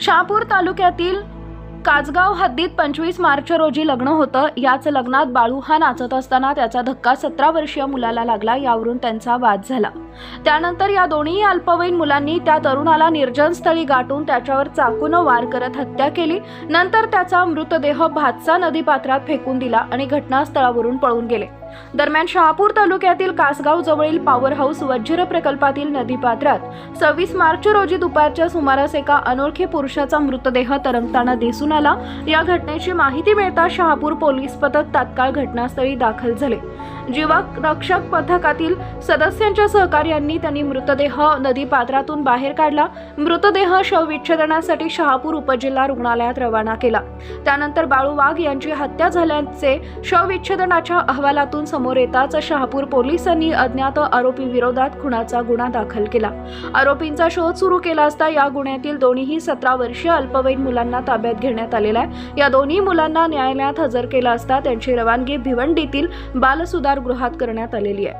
शहापूर तालुक्यातील काजगाव हद्दीत पंचवीस मार्च रोजी लग्न होतं. याच लग्नात बाळू हा नाचत असताना त्याचा धक्का सतरा वर्षीय मुलाला लागला. यावरून त्यांचा वाद झाला. त्यानंतर या दोन्ही अल्पवयीन मुलांनी त्या तरुणाला निर्जन स्थळी गाठून त्याच्यावर चाकूनं वार करत हत्या केली. नंतर त्याचा मृतदेह भातसा नदीपात्रात फेकून दिला आणि घटनास्थळावरून पळून गेले. दरम्यान शहापूर तालुक्यातील कासगाव जवळील पॉवर हाऊस वज्र प्रकल्पातील नदीपात्रात सव्वीस मार्च रोजी दुपारच्या सुमारास एका अनोळखी पुरुषाचा मृतदेह तरंगताना दिसून आला. या घटनेची माहिती मिळता शहापूर पोलीस पथक तात्काळ घटनास्थळी दाखल झाले. जीवा रक्षक पथकातील सदस्यांच्या सहकार्यांनी त्यांनी मृतदेह नदीपात्रातून बाहेर काढला मृतदेह शवविच्छेदनासाठी शहापूर उपजिल्हा रुग्णालयात रवाना केला. त्यानंतर बाळू वाघ यांची हत्या झाल्याचे शवविच्छेदनाच्या अहवालातून समोर येताच शहापूर पोलिसांनी अज्ञात आरोपी विरोधात खुनाचा गुन्हा दाखल केला. आरोपींचा शोध सुरू केला असता या गुन्ह्यातील दोन्हीही सतरा वर्षीय अल्पवयीन मुलांना ताब्यात घेण्यात आलेला आहे. या दोन्ही मुलांना न्यायालयात हजर केला असता त्यांची रवानगी भिवंडीतील बालसुधार गृहात करण्यात आलेली आहे.